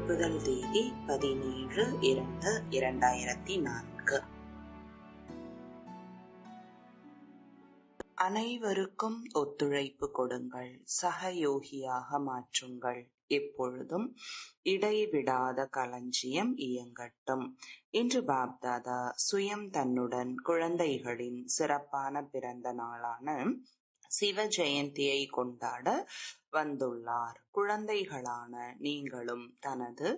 திருப்புதல் தேதி பதினேழு இரண்டு இரண்டாயிரத்தி நான்கு. அனைவருக்கும் ஒத்துழைப்பு கொடுங்கள். சகயோகியாக மாற்றுங்கள். எப்பொழுதும் இடைவிடாத களஞ்சியம் இயங்கட்டும். இன்று பாப்தாதா சுயம் தன்னுடன் குழந்தைகளின் சிறப்பான பிறந்த நாளான சிவ ஜெயந்தியை கொண்டாட வந்துள்ளார். குழந்தைகளான நீங்களும் தனது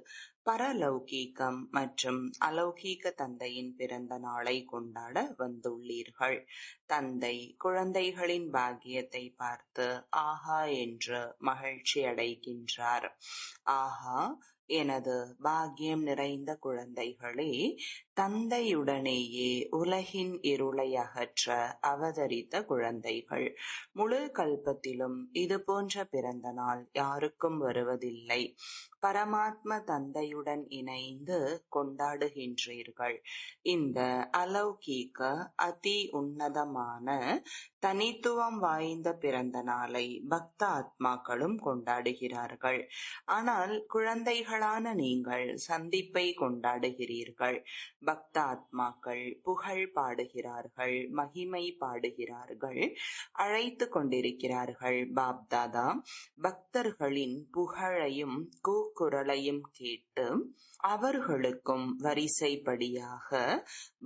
பரலௌகீகம் மற்றும் அலௌகீக தந்தையின் பிறந்த நாளை கொண்டாட வந்துள்ளீர்கள். தந்தை குழந்தைகளின் பாக்கியத்தை பார்த்து ஆஹா என்று மகிழ்ச்சி அடைகின்றார். ஆஹா எனது பாக்கியம் நிறைந்த குழந்தைகளே தந்தையுடனேயே உலகின் இருளை அகற்ற அவதரித்த குழந்தைகள். முழு கல்பத்திலும் இது போன்ற பிறந்த நாள் யாருக்கும் வருவதில்லை. பரமாத்ம தந்தையுடன் இணைந்து கொண்டாடுகின்றீர்கள். இந்த அலௌகீக அதி உன்னதமான தனித்துவம் வாய்ந்த பிறந்த நாளை பக்த ஆத்மாக்களும் கொண்டாடுகிறார்கள். ஆனால் குழந்தைகளான நீங்கள் சந்திப்பை கொண்டாடுகிறீர்கள். பக்தாத்மாக்கள் புகழ் பாடுகிறார்கள் மகிமை பாடுகிறார்கள் அழைத்து கொண்டிருக்கிறார்கள். பாப்தாதா பக்தர்களின் புகழையும் கூக்குரலையும் கேட்டு அவர்களுக்கும் வரிசைப்படியாக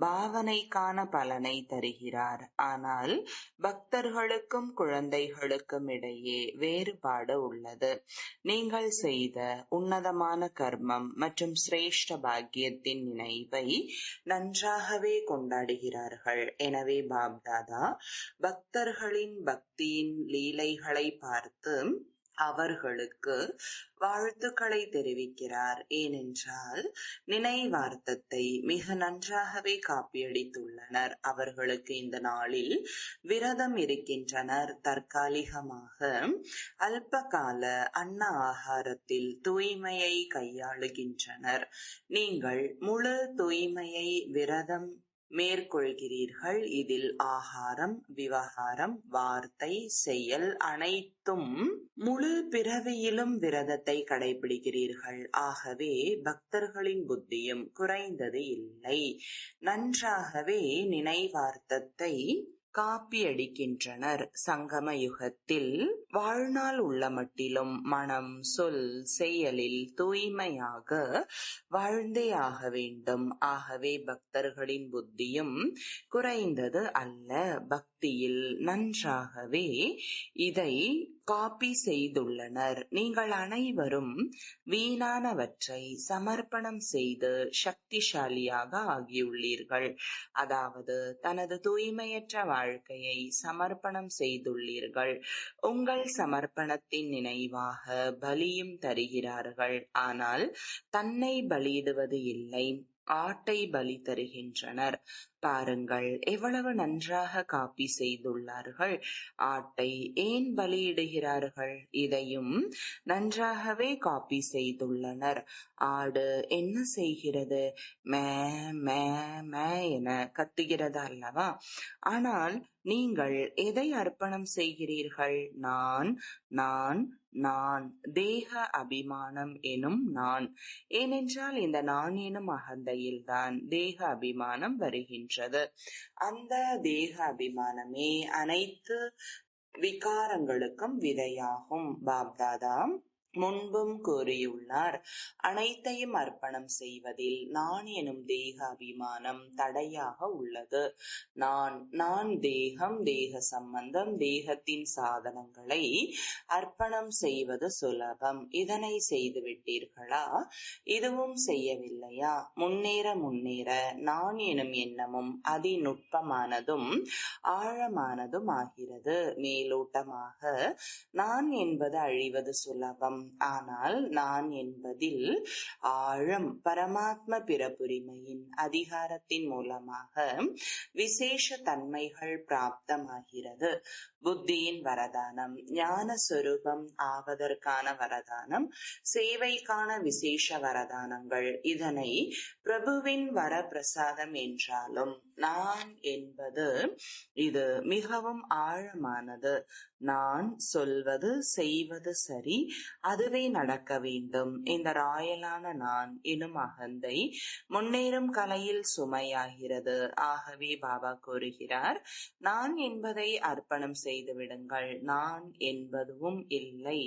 பாவனைக்கான பலனை தருகிறார். ஆனால் பக்தர்களுக்கும் குழந்தைகளுக்கும் இடையே வேறுபாடு உள்ளது. நீங்கள் செய்த உன்னதமான கர்மம் மற்றும் சிரேஷ்ட பாக்கியத்தின் நினைவை நன்றாகவே கொண்டாடுகிறார்கள். எனவே பாப்தாதா பக்தர்களின் பக்தியின் லீலைகளை பார்த்து அவர்களுக்கு வாழ்த்துக்களை தெரிவிக்கிறார். ஏனென்றால் நினைவார்த்தத்தை மிக நன்றாகவே காப்பியடித்துள்ளனர். அவர்களுக்கு இந்த நாளில் விரதம் இருக்கின்றனர். தற்காலிகமாக அல்பகால அன்ன ஆகாரத்தில் தூய்மையை கையாளுகின்றனர். நீங்கள் முழு தூய்மையை விரதம் மேற்கொள்கிறீர்கள். இதில் ஆகாரம் விவகாரம் வார்த்தை செயல் அனைத்தும் முழு பிறவியிலும் விரதத்தை கடைபிடிக்கிறீர்கள். ஆகவே பக்தர்களின் புத்தியும் குறைந்தது இல்லை. நன்றாகவே நினைவார்த்தத்தை காப்பியடிக்கின்றனர். சங்கம யுகத்தில் வாழ்நாள் உள்ள மட்டிலும் மனம் சொல் செயலில் தூய்மையாக வாழ்ந்தே ஆக வேண்டும். ஆகவே பக்தர்களின் புத்தியும் குறைந்தது அல்ல. பக்தியில் நன்றாகவே இதை காப்பி செய்துள்ளனர். நீங்கள் அனைவரும் வீணானவற்றை சமர்ப்பணம் செய்து சக்திசாலியாக ஆகியுள்ளீர்கள். அதாவது தனது தூய்மையற்ற வாழ்க்கையை சமர்ப்பணம் செய்துள்ளீர்கள். உங்கள் சமர்ப்பணத்தின் நினைவாக பலியும் தருகிறார்கள். ஆனால் தன்னை பலியிடுவது இல்லை ஆட்டை பலி தருகின்றனர். பாருங்கள். எவ்வளவு நன்றாக காப்பி செய்துள்ளார்கள். ஆட்டை ஏன் பலியிடுகிறார்கள்? இதையும் நன்றாகவே காப்பி செய்துள்ளனர். ஆடு என்ன செய்கிறது? மே மே மே என கத்துகிறது அல்லவா? ஆனால் நீங்கள் எதை அர்ப்பணம் செய்கிறீர்கள்? நான் நான் நான். தேக அபிமானம் எனும் நான். ஏனென்றால் இந்த நான் எனும் அகந்தையில்தான் தேக அபிமானம் இருக்கின்றது. அந்த தேக அபிமானமே அனைத்து விகாரங்களுக்கும் விதையாகும். பாப்தாதாம். முன்பும் கூறியுள்ளார். அனைத்தையும் அர்ப்பணம் செய்வதில் நான் எனும் தேக அபிமானம் தடையாக உள்ளது. நான் நான் தேகம் தேக சம்பந்தம் தேகத்தின் சாதனங்களை அர்ப்பணம் செய்வது சுலபம். இதனை செய்து விட்டீர்களா இதுவும் செய்யவில்லையா? முன்னேற முன்னேற நான் எனும் எண்ணமும் அதிநுட்பமானதும் ஆழமானதும் ஆகிறது. மேலோட்டமாக நான் என்பது அழிவது சுலபம். ஆனால் நான் என்பதில் ஆழம் பரமாத்ம பிறப்புரிமையின் அதிகாரத்தின் மூலமாக விசேஷ தன்மைகள் பிராப்தமாகிறது. புத்தியின் வரதானம் ஞான சொரூபம் ஆவதற்கான வரதானம் சேவைக்கான விசேஷ வரதானங்கள் இதனை பிரபுவின் வரப்பிரசாதம் என்றாலும் நான் என்பது இது மிகவும் ஆழமானது. நான் சொல்வது செய்வது சரி அதுவே நடக்க வேண்டும். இந்த ராயலான நான் எனும் அகந்தை முன்னேறும் கலையில் சுமையாகிறது. ஆகவே பாபா கூறுகிறார் நான் என்பதை அர்ப்பணம் செய்து விடுங்கள். நான் என்பதுவும் இல்லை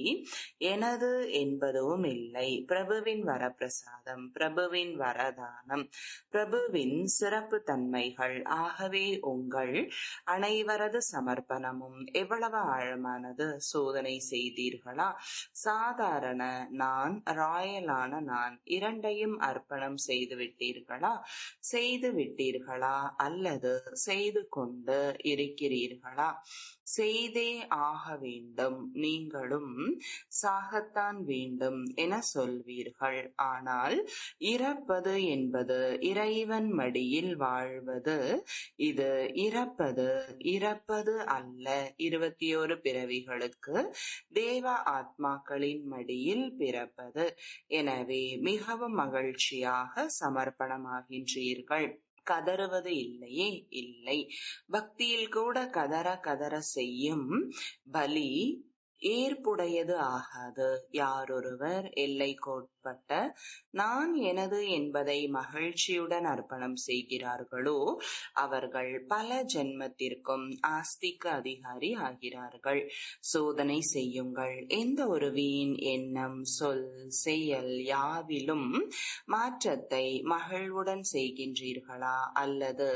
எனது என்பதுவும் இல்லை. பிரபுவின் வரப்பிரசாதம் பிரபுவின் வரதானம் பிரபுவின் சிறப்பு தன்மைகள் ஆகவே உங்கள் அனைவரது சமர்ப்பணமும் எவ்வளவு ஆழமானது சோதனை செய்தீர்களா? சாதாரண நான் ராயலான நான் இரண்டையும் அர்ப்பணம் செய்து விட்டீர்களா? செய்து விட்டீர்களா? அல்லது செய்து கொண்டு இருக்கிறீர்களா? செய்தே ஆக வேண்டும். நீங்களும் சாகத்தான் வேண்டும் என சொல்வீர்கள். ஆனால் இறப்பது என்பது இறைவன் மடியில் வாழ்வது. இது இறப்பது இறப்பது அல்ல. இருபத்தி ஒரு பிறவிகளுக்கு தேவ ஆத்மாக்களின் மடியில் பிறப்பது. எனவே மிகவும் மகிழ்ச்சியாக சமர்ப்பணமாகின்றீர்கள். கதறுவது இல்லையே? இல்லை. பக்தியில் கூட கதற கதற செய்யும் பலி ஏற்புடையது ஆகாது. யாரொருவர் எல்லை கோட்பட்ட நான் எனது என்பதை மகிழ்ச்சியுடன் அர்ப்பணம் செய்கிறார்களோ அவர்கள் பல ஜென்மத்திற்கும் ஆஸ்திக்கு அதிகாரி ஆகிறார்கள். சோதனை செய்யுங்கள். எந்த ஒரு வீண் எண்ணம் சொல் செயல் யாவிலும் மாற்றத்தை மகிழ்வுடன் செய்கின்றீர்களா? அல்லது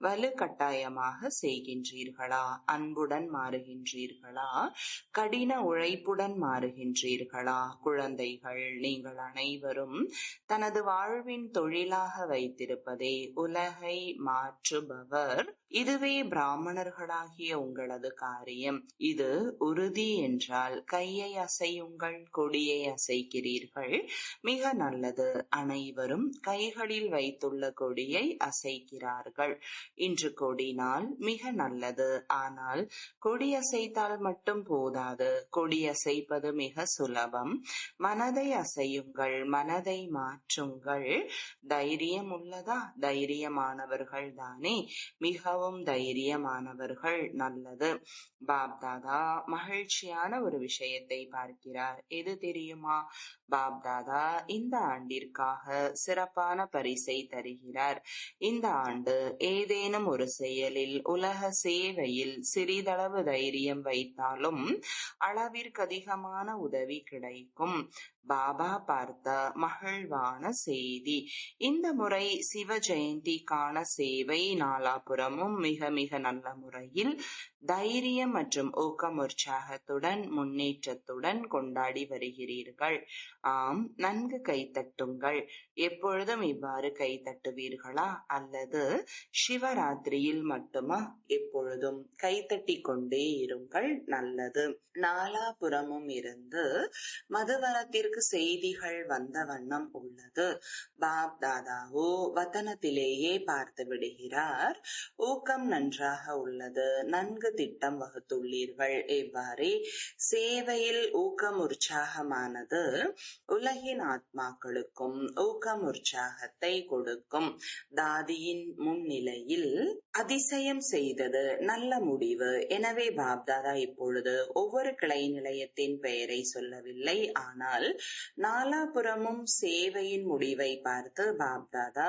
வலுக்கட்டாயமாக செய்கின்றீர்களா? அன்புடன் மாறுகின்றீர்களா? கடின உழைப்புடன் மாறுகின்றீர்களா? குழந்தைகள் நீங்கள் அனைவரும் தனது வாழ்வின் தொழிலாக வைத்திருப்பதே உலகை மாற்றுபவர். இதுவே பிராமணர்களாகிய உங்களது காரியம். இது உறுதி என்றால் கையை அசையுங்கள் கொடியை அசைக்கிறீர்கள். மிக நல்லது. அனைவரும் கைகளில் வைத்துள்ள கொடியை அசைக்கிறார்கள். இன்று கொடி நாள் மிக நல்லது. ஆனால் கொடி அசைத்தால் மட்டும் போதாது. கொடி அசைப்பது மிக சுலபம். மனதை அசையுங்கள் மனதை மாற்றுங்கள். தைரியம் உள்ளதா? தைரியமானவர்கள் தானே மிகவும் மிகவும் தைரியமானவர்கள் நல்லது. பாப்தாதா மகிழ்ச்சியான ஒரு விஷயத்தை பார்க்கிறார். எது தெரியுமா? பாப்தாதா இந்த ஆண்டிற்காக சிறப்பான பரிசை தருகிறார். இந்த ஆண்டு ஏதேனும் ஒரு செயலில் உலக சேவையில் சிறிதளவு தைரியம் வைத்தாலும் அளவிற்கு அதிகமான உதவி கிடைக்கும். பாபா பார்த்த மகிழ்வான செய்தி. இந்த முறை சிவ ஜெயந்திக்கான சேவை நாலாபுரமும் மிக மிக நல்ல முறையில் தைரியம் மற்றும் ஊக்கம் உற்சாகத்துடன் முன்னேற்றத்துடன் கொண்டாடி வருகிறீர்கள். ஆம் நன்கு கைத்தட்டுங்கள் எப்பொழுதும் இவ்வாறு கைத்தட்டுவீர்களா அல்லது சிவராத்திரியில் மட்டுமா? எப்பொழுதும் கைத்தட்டி கொண்டே இருங்கள் நல்லது. நாலாபுறமும் இருந்து மதுவனத்திற்கு செய்திகள் வந்த வண்ணம் உள்ளது. பாப் தாதாவோ வதனத்திலேயே பார்த்து விடுகிறார். ஊக்கம் நன்றாக உள்ளது. நன்கு திட்டம் வகுத்துள்ளீர்கள் இவ்வாறே சேவையில் ஊக்கம் உற்சாகமானது உலகின் ஆத்மாக்களுக்கும் ஊக்கம் உற்சாகத்தை கொடுக்கும். தாதியின் முன்னிலையில் அதிசயம் செய்தது நல்ல முடிவு. எனவே பாப்தாதா இப்பொழுது ஒவ்வொரு கிளை நிலையத்தின் பெயரை சொல்லவில்லை. ஆனால் நாலாபுரமும் சேவையின் முடிவை பார்த்து பாப்தாதா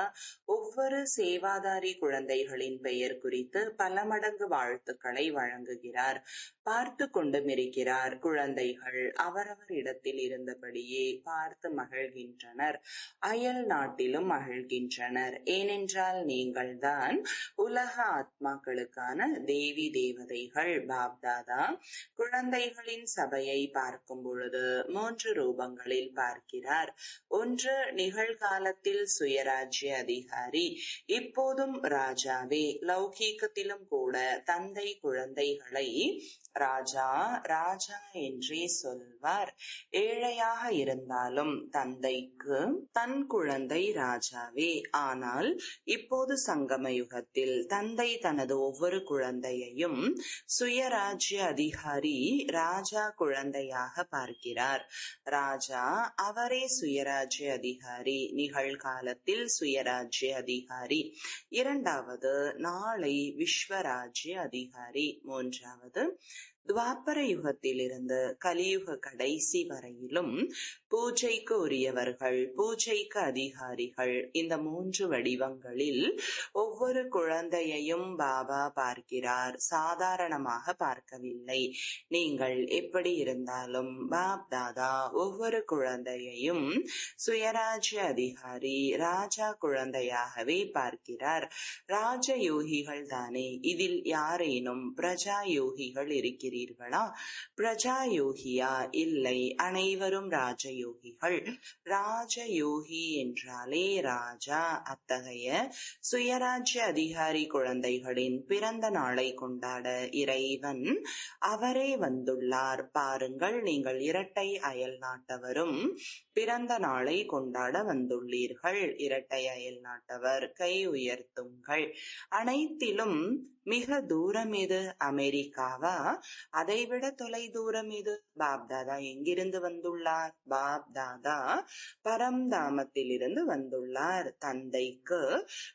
ஒவ்வொரு சேவாதாரி குழந்தைகளின் பெயர் குறித்து பல மடங்கு வாழ்த்துக்களை வழங்குகிறார். பார்த்து கொண்டும் இருக்கிறார் குழந்தைகள். அவரவர் இடத்தில் இருந்தபடியே பார்த்து மகிழ்கின்றனர். அயல் நாட்டிலும் மகிழ்கின்றனர். ஏனென்றால் நீங்கள்தான் உலக ஆத்மாக்களுக்கான தேவி தேவதைகள். பாப்தாதா குழந்தைகளின் சபையை பார்க்கும் பொழுது மூன்று ரூபங்களில் பார்க்கிறார். ஒன்று நிகழ்காலத்தில் சுயராஜ்ய அதிகாரி. இப்போதும் ராஜாவே லௌகீகத்திலும் கூட தந்தை குழந்தை குழந்தைகளை ராஜா ராஜா என்றே சொல்வார். ஏழையாக இருந்தாலும் தந்தைக்கு தன் குழந்தை ராஜாவே. ஆனால் இப்போது சங்கம யுகத்தில் தந்தை தனது ஒவ்வொரு குழந்தையையும் சுயராஜ்ய அதிகாரி ராஜா குழந்தையாக பார்க்கிறார். ராஜா அவரே சுயராஜ்ய அதிகாரி நிகழ்காலத்தில் சுயராஜ்ய அதிகாரி. இரண்டாவது நாளை விஸ்வராஜ்ய அதிகாரி. மூன்றாவது. துவாபர யுகத்திலிருந்து கலியுக கடைசி வரையிலும் பூஜைக்கு உரியவர்கள் பூஜைக்கு அதிகாரிகள் இந்த மூன்று வடிவங்களில் ஒவ்வொரு குழந்தையையும் பாபா பார்க்கிறார். சாதாரணமாக பார்க்கவில்லை. நீங்கள் எப்படி இருந்தாலும் பாப் தாதா ஒவ்வொரு குழந்தையையும் சுயராஜ்ய அதிகாரி ராஜா குழந்தையாகவே பார்க்கிறார். ராஜ யோகிகள் தானே. இதில் யாரேனும் பிரஜா யோகிகள் இருக்கிறீர்களா பிரஜா யோகியா இல்லை அனைவரும் ராஜயோகிகள். ராஜயோகி என்றாலே ராஜா அத்தகைய சுயராஜ்ய அதிகாரி குழந்தைகளின் பிறந்த நாளை கொண்டாட இறைவன் அவரே வந்துள்ளார். பாருங்கள் நீங்கள் இரட்டை அயல் நாட்டவரும் பிறந்த நாளை கொண்டாட வந்துள்ளீர்கள். இரட்டை அயல் நாட்டவர் கை உயர்த்துங்கள். அனைத்திலும் மிக தூரம் இது அமெரிக்காவா? அதைவிட தொலை தூரம் இது பாப் தாதா எங்கிருந்து வந்துள்ளார்? பாப் தாதா பரம்தாமத்திலிருந்து வந்துள்ளார். தந்தைக்கு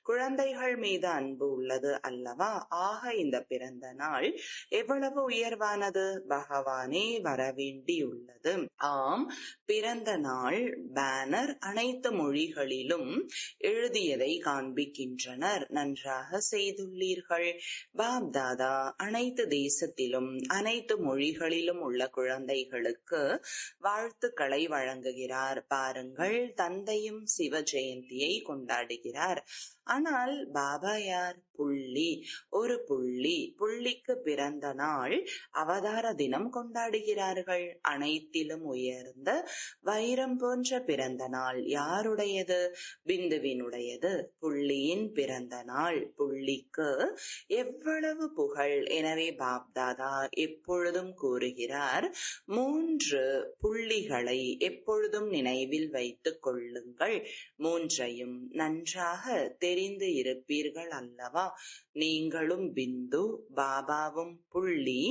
குழந்தைகள் மீது அன்பு உள்ளது அல்லவா? ஆக இந்த பிறந்த நாள் எவ்வளவு உயர்வானது? பகவானே வரவேண்டியுள்ளது. ஆம் பிறந்த நாள் பேனர் அனைத்து மொழிகளிலும் எழுதியதை காண்பிக்கின்றனர். நன்றாக செய்துள்ளீர்கள். பாப்தாதா அனைத்து தேசத்திலும் அனைத்து மொழிகளிலும் உள்ள குழந்தைகளுக்கு வாழ்த்துக்களை வழங்குகிறார். பாருங்கள் தந்தையும் சிவ ஜெயந்தியை கொண்டாடுகிறார். ஆனால் பாபா யார்? புள்ளி. ஒரு புள்ளி. புள்ளிக்கு பிறந்த நாள் அவதார தினம் கொண்டாடுகிறார்கள். அனைத்திலும் உயர்ந்த வைரம் போன்ற பிறந்த நாள் யாருடையது? பிந்துவினுடையது. புள்ளியின் பிறந்த நாள். புள்ளிக்கு எவ்வளவு புகழ்? எனவே பாப்தாதா எப்பொழுதும் கூறுகிறார் மூன்று புள்ளிகளை எப்பொழுதும் நினைவில் வைத்துக் கொள்ளுங்கள். மூன்றையும் நன்றாக தெரிந்து இருப்பீர்கள் அல்லவா நீங்களும் பிந்து பாபாவும் புள்ளி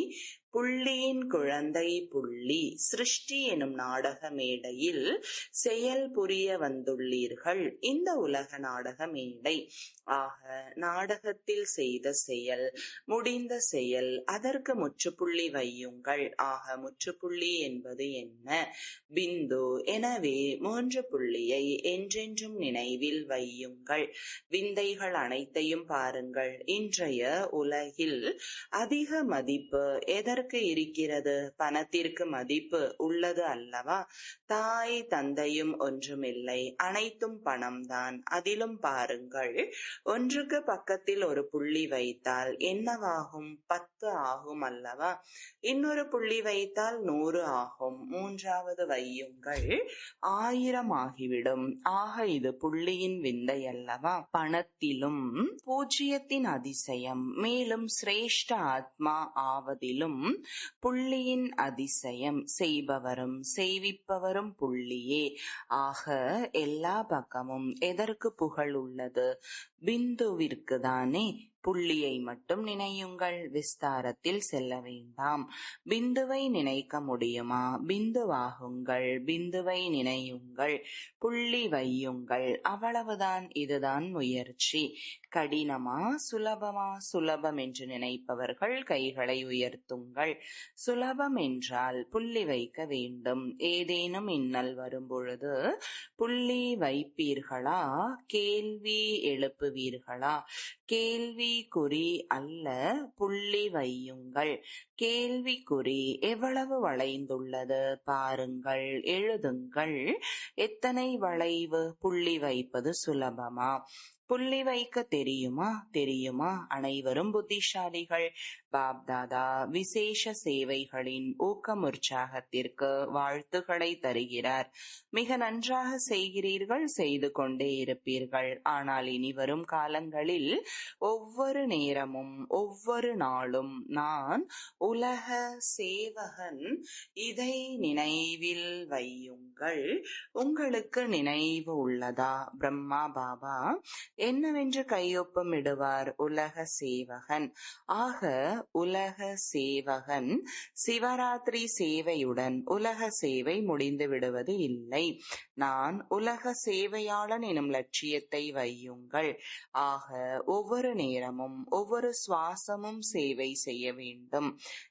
புள்ளியின் குழந்தை புள்ளி சிருஷ்டி எனும் நாடக மேடையில் செயல் புரிய வந்துள்ளீர்கள். இந்த உலக நாடக மேடை ஆக நாடகத்தில் செய்த செயல் முடிந்த செயல் அதற்கு முற்றுப்புள்ளி வையுங்கள். ஆக முற்றுப்புள்ளி என்பது என்ன? பிந்து எனவே மூன்று புள்ளியை என்றென்றும் நினைவில் வையுங்கள். விந்தைகள் அனைத்தையும் பாருங்கள். இன்றைய உலகில் அதிக மதிப்பு எதற்கு இருக்கிறது? பணத்திற்கு மதிப்பு உள்ளது அல்லவா? தாய் தந்தையும் ஒன்றுமில்லை. அனைத்தும் பணம்தான். அதிலும் பாருங்கள் ஒன்றுக்கு பக்கத்தில் ஒரு புள்ளி வைத்தால் என்னவாகும்? பத்து ஆகும் அல்லவா? இன்னொரு புள்ளி வைத்தால் நூறு ஆகும். மூன்றாவது வையுங்கள். ஆயிரம் ஆகிவிடும். ஆக இது புள்ளியின் விந்தை அல்லவா? பணத்திலும் பூஜ்ஜியத்தின் அதிசயம். மேலும் சிரேஷ்ட ஆத்மா ஆவதிலும் புள்ளியின் அதிசயம். செய்பவரும் செய்விப்பவரும் புள்ளியே. ஆக எல்லா பக்கமும் எதற்கு புகழ் உள்ளது பிந்துவிற்கு தானே புள்ளியை மட்டும் நினையுங்கள். விஸ்தாரத்தில் செல்ல வேண்டாம். பிந்துவை நினைக்க முடியுமா? பிந்துவாகுங்கள். பிந்துவை நினையுங்கள். புள்ளி வையுங்கள். அவ்வளவுதான். இதுதான் முயற்சி. கடினமா சுலபமா சுலபம் என்று நினைப்பவர்கள் கைகளை உயர்த்துங்கள். சுலபம் என்றால் புள்ளி வைக்க வேண்டும். ஏதேனும் இன்னல் வரும்பொழுது புள்ளி வைப்பீர்களா? கேள்வி எழுப்புவீர்களா? கேள்வி குறி அல்ல புள்ளி வையுங்கள். கேள்விக்குறி எவ்வளவு வளைந்துள்ளது பாருங்கள் எழுதுங்கள். எத்தனை வளைவு புள்ளி வைப்பது சுலபமா? புள்ளி வைக்க தெரியுமா? தெரியுமா? அனைவரும் புத்திசாலிகள். பாப்தாதா விசேஷ சேவைகளின் ஊக்கம் உற்சாகத்திற்கு வாழ்த்துக்களை தருகிறார். மிக நன்றாக செய்கிறீர்கள் செய்து கொண்டே இருப்பீர்கள். ஆனால் இனி வரும் காலங்களில் ஒவ்வொரு நேரமும் ஒவ்வொரு நாளும் நான் உலக சேவகன் இதை நினைவில் வையுங்கள். உங்களுக்கு நினைவு உள்ளதா? பிரம்மா பாபா என்னவென்று கையொப்பமிடுவார் உலக சேவகன்? ஆக உலக சேவகன் சிவராத்திரி சேவையுடன் உலக சேவை முடிந்து விடுவது இல்லை. நான் உலக சேவையாளன் எனும் லட்சியத்தை வையுங்கள். ஆக ஒவ்வொரு நேரமும் ஒவ்வொரு சுவாசமும் சேவை செய்ய வேண்டும்.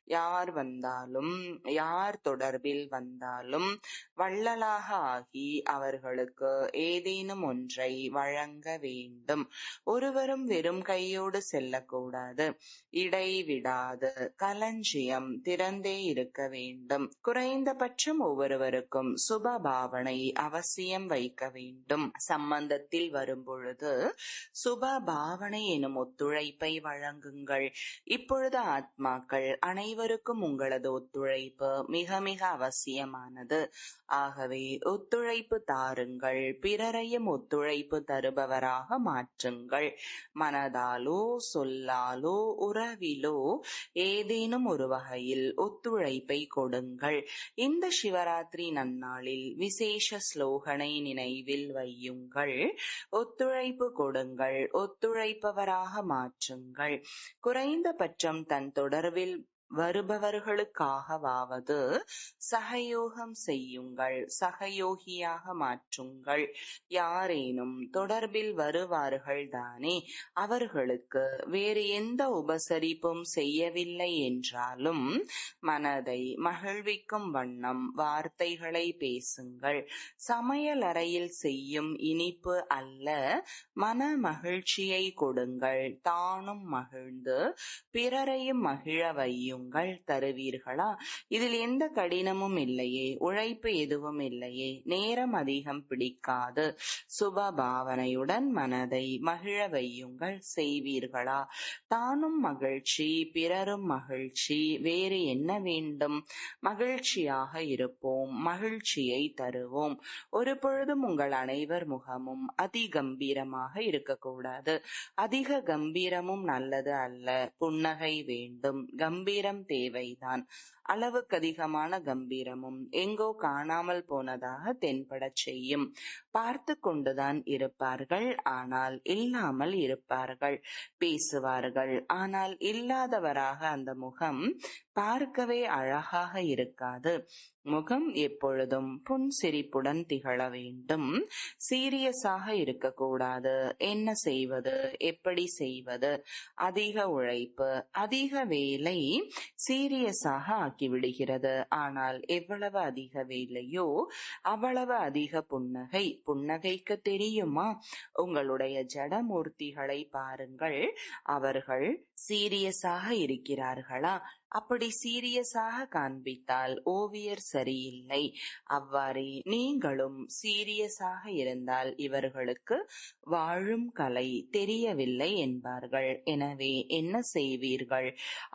யார் வந்தாலும் யார் தொடர்பில் வந்தாலும் வள்ளலாக ஆகி அவர்களுக்கு ஏதேனும் ஒன்றை வழங்க வேண்டும். வேண்டும். ஒருவரும் வெறும் கையோடு செல்லக்கூடாது. இடைவிடாது களஞ்சியம் திறந்தே இருக்க வேண்டும். குறைந்தபட்சம் ஒவ்வொருவருக்கும் சுப பாவனை அவசியம் வைக்க வேண்டும். சம்பந்தத்தில் வரும்பொழுது சுப பாவனை எனும் ஒத்துழைப்பை வழங்குங்கள். இப்பொழுது ஆத்மாக்கள் அனைவருக்கும் உங்களது ஒத்துழைப்பு மிக மிக அவசியமானது. ஆகவே ஒத்துழைப்பு தாருங்கள். பிறரையும் ஒத்துழைப்பு தருபவராக மாற்றுங்கள். மனதாலோ சொல்லாலோ உறவிலோ ஏதேனும் ஒரு வகையில் ஒத்துழைப்பை கொடுங்கள். இந்த சிவராத்திரி நன்னாளில் விசேஷ ஸ்லோகனை நினைவில் வையுங்கள். ஒத்துழைப்பு கொடுங்கள். ஒத்துழைப்பவராக மாற்றுங்கள். குறைந்தபட்சம் தன் தொடர்பில் வருபவர்களுக்காகவாவது சகயோகம் செய்யுங்கள் சகயோகியாக மாற்றுங்கள். யாரேனும் தொடர்பில் வருவார்கள் தானே அவர்களுக்கு வேறு எந்த உபசரிப்பும் செய்யவில்லை என்றாலும் மனதை மகிழ்விக்கும் வண்ணம் வார்த்தைகளை பேசுங்கள். சமையலறையில் செய்யும் இனிப்பு அல்ல மன மகிழ்ச்சியை கொடுங்கள். தானும் மகிழ்ந்து பிறரையும் மகிழ செய்யுங்கள் தருவீர்களா? இதில் எந்த கடினமும் இல்லையே உழைப்பு எதுவும் இல்லையே நேரம் அதிகம் பிடிக்காது. சுப பாவனையுடன் மனதை மகிழ வையுங்கள் செய்வீர்களா? தானும் மகிழ்ச்சி பிறரும் மகிழ்ச்சி வேறு என்ன வேண்டும்? மகிழ்ச்சியாக இருப்போம் மகிழ்ச்சியை தருவோம். ஒரு பொழுதும் உங்கள் அனைவர் முகமும் அதி கம்பீரமாக இருக்கக்கூடாது. அதிக கம்பீரமும் நல்லது அல்ல புன்னகை வேண்டும். கம்பீர கம்பீரம் தேவைதான். அளவுக்கு அதிகமான கம்பீரமும் எங்கோ காணாமல் போனதாக தென்படச் செய்யும். பார்த்து கொண்டுதான் இருப்பார்கள் ஆனால் இல்லாமல் இருப்பார்கள். பேசுவார்கள் ஆனால் இல்லாதவராக அந்த முகம் பார்க்கவே அழகாக இருக்காது. முகம் எப்பொழுதும் புன்சிரிப்புடன் திகழ வேண்டும். சீரியஸாக இருக்கக்கூடாது. என்ன செய்வது எப்படி செய்வது அதிக உழைப்பு அதிக வேலை சீரியஸாக ஆக்கிவிடுகிறது. ஆனால் எவ்வளவு அதிக வேலையோ அவ்வளவு அதிக புன்னகை புன்னகைக்கு தெரியுமா? உங்களுடைய ஜடமூர்த்திகளை பாருங்கள். அவர்கள் சீரியஸாக இருக்கிறார்களா? அப்படி சீரியஸாக காண்பித்தால் ஓவியர் சரியில்லை. அவ்வாறே நீங்களும் சீரியஸாக இருந்தால் இவர்களுக்கு வாழும் கலை தெரியவில்லை என்பார்கள். எனவே என்ன செய்வீர்கள்?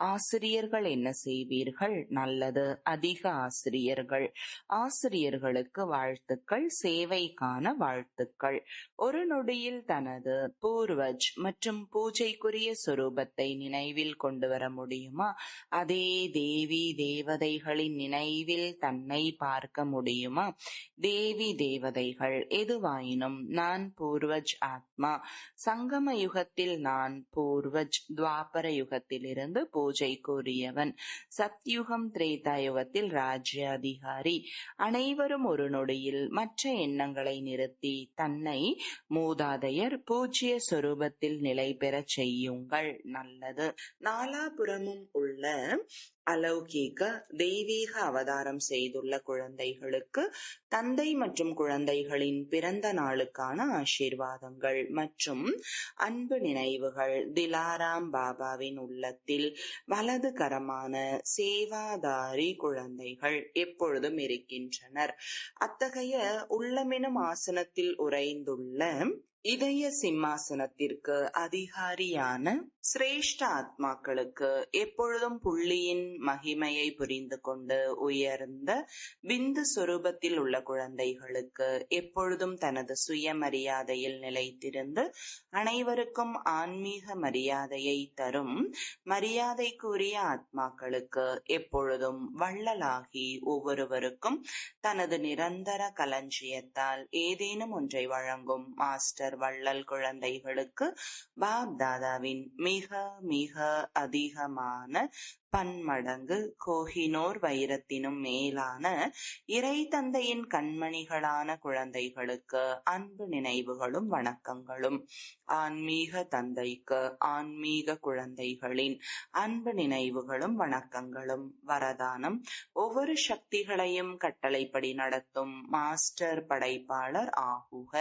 ஆசிரியர்கள் என்ன செய்வீர்கள்? நல்லது அதிக ஆசிரியர்கள். ஆசிரியர்களுக்கு வாழ்த்துக்கள் சேவைக்கான வாழ்த்துக்கள். ஒரு நொடியில் தனது பூர்வஜ் மற்றும் பூஜைக்குரிய சொரூபத்தை நினைவில் கொண்டு வர முடியுமா? அதே தேவி தேவதைகளின் நினைவில் தன்னை பார்க்க முடியுமா? தேவி தேவதைகள் எதுவாயினும் நான் பூர்வஜ் ஆத்மா. சங்கம யுகத்தில் நான் பூர்வஜ் துவாபர யுகத்திலிருந்து பூஜைக்குரியவன் சத்யுகம் திரேதா யுகத்தில் ராஜ்ய அதிகாரி அனைவரும் ஒரு நொடியில் மற்ற எண்ணங்களை நிறுத்தி தன்னை மூதாதையர் பூஜ்ய சொரூபத்தில் நிலை பெறச் செய்யுங்கள். நல்லது. நாலாபுரமும் உள்ள them. அலௌகீக தெய்வீக அவதாரம் செய்துள்ள குழந்தைகளுக்கு தந்தை மற்றும் குழந்தைகளின் பிறந்த நாளுக்கான ஆசீர்வாதங்கள் மற்றும் அன்பு நினைவுகள். திலாராம் பாபாவின் உள்ளத்தில் வலது கரமான சேவாதாரி குழந்தைகள் எப்பொழுதும் இருக்கின்றனர். அத்தகைய உள்ளமெனும் ஆசனத்தில் உறைந்துள்ள இதய சிம்மாசனத்திற்கு அதிகாரியான சிரேஷ்ட ஆத்மாக்களுக்கு எப்பொழுதும் புள்ளியின் மகிமையை புரிந்து கொண்டு உயர்ந்த பிந்து சுரூபத்தில் உள்ள குழந்தைகளுக்கு எப்பொழுதும் தனது சுயமரியாதையில் நிலைத்திருந்து அனைவருக்கும் ஆன்மீக மரியாதையை தரும் மரியாதைக்குரிய ஆத்மாக்களுக்கு எப்பொழுதும் வள்ளலாகி ஒவ்வொருவருக்கும் தனது நிரந்தர களஞ்சியத்தால் ஏதேனும் ஒன்றை வழங்கும் மாஸ்டர் வள்ளல் குழந்தைகளுக்கு பாப் தாதாவின் மிக மிக அதிகமான பன்மடங்கு கோஹினோர் வைரத்தினும் மேலான இறை தந்தையின் கண்மணிகளான குழந்தைகளுக்கு அன்பு நினைவுகளும் வணக்கங்களும். ஆன்மீக தந்தைக்கு ஆன்மீக குழந்தைகளின் அன்பு நினைவுகளும் வணக்கங்களும். வரதானம் ஒவ்வொரு சக்திகளையும் கட்டளைப்படி நடத்தும் மாஸ்டர் படைப்பாளர் ஆகுக.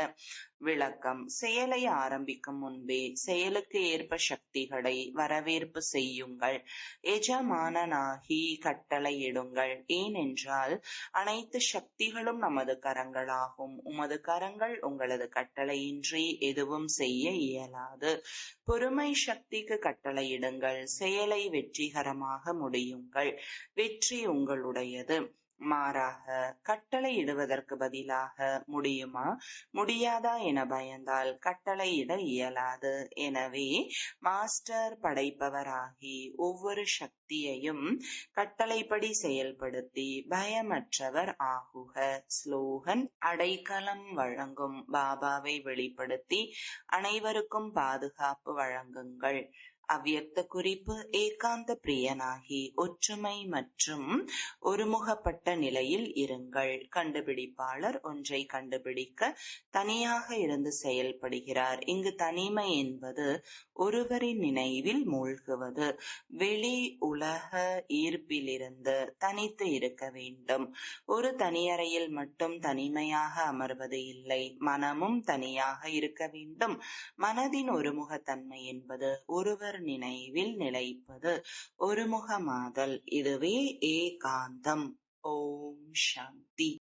விளக்கம். செயலை ஆரம்பிக்கும் முன்பே செயலுக்கு ஏற்ப சக்திகளை வரவேற்பு செய்யுங்கள். எஜமானனாகி கட்டளையிடுங்கள் ஏனென்றால் அனைத்து சக்திகளும் நமது கரங்களாகும். உமது கரங்கள் உங்களது கட்டளையின்றி எதுவும் செய்ய இயலாது. பொறுமை சக்திக்கு கட்டளையிடுங்கள் செயலை வெற்றிகரமாக முடியுங்கள். வெற்றி உங்களுடையது. மாறாக கட்டளையிடுவதற்கு பதிலாக முடியுமா? முடியாதா என பயந்தால் கட்டளையிட இயலாது. எனவே மாஸ்டர் படைப்பவராகி ஒவ்வொரு சக்தியையும் கட்டளைப்படி செயல்படுத்தி பயமற்றவர் ஆகுக. ஸ்லோகன் அடைக்கலம் வழங்கும் பாபாவை வெளிப்படுத்தி அனைவருக்கும் பாதுகாப்பு வழங்குங்கள். அவ்வியக்த குறிப்பு ஏகாந்த பிரியனாகி ஒற்றுமை மற்றும் ஒருமுகப்பட்ட நிலையில் இருங்கள். கண்டுபிடிப்பாளர் ஒன்றை கண்டுபிடிக்க தனியாக இருந்து செயல்படுகிறார். இங்கு தனிமை என்பது ஒருவரின் நினைவில் மூழ்குவது. வெளி உலக ஈர்ப்பிலிருந்து தனித்து இருக்க வேண்டும். ஒரு தனியறையில் மட்டும் தனிமையாக அமர்வது இல்லை. மனமும் தனியாக இருக்க வேண்டும். மனதின் ஒருமுகத்தன்மை என்பது ஒருவர் நினைவில் நிலைப்பது. ஒருமுகமாதல் இதுவே ஏகாந்தம். ஓம் சாந்தி